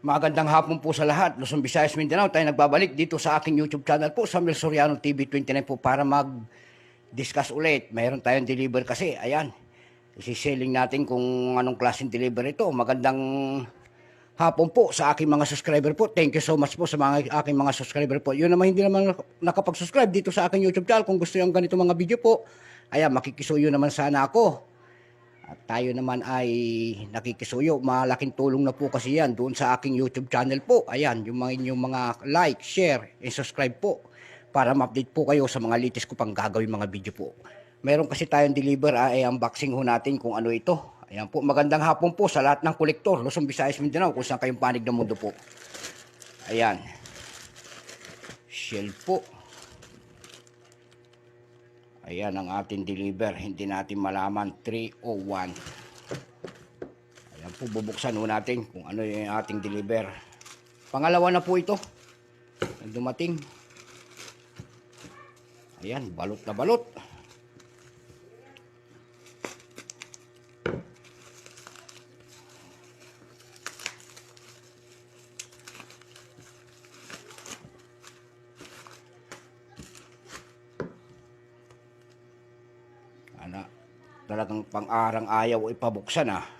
Magandang hapon po sa lahat. Luzon, Visayas, Mindanao. Tayo nagbabalik dito sa aking YouTube channel po, Samuel Soriano TV 29 po para mag-discuss ulit. Mayroon tayong deliver kasi. Ayan. Isiselling natin kung anong klaseng deliver ito. Magandang hapon po sa aking mga subscriber po. Thank you so much po sa mga aking mga subscriber po. Yun naman hindi naman nakapag-subscribe dito sa aking YouTube channel. Kung gusto yung ganito mga video po, ayan, makikisuyo naman sana ako. At tayo naman ay nakikisuyo. Malaking tulong na po kasi yan doon sa aking YouTube channel po. Ayan, yung mga inyong mga like, share, and subscribe po para ma-update po kayo sa mga latest ko pang gagawin mga video po. Meron kasi tayong deliver ay unboxing ho natin kung ano ito. Ayan po, magandang hapon po sa lahat ng kolektor, Luzon, Visayas, Mindanao, kung saan kayong panig ng mundo po. Ayan. Shell po. Ayan ang ating deliver. Hindi natin malaman 301. Ayan po, bubuksan ho natin kung ano yung ating deliver. Pangalawa na po ito. Dumating. Ayan, balot na balot. Ana, talagang pang-arang ayaw ipabuksan ah.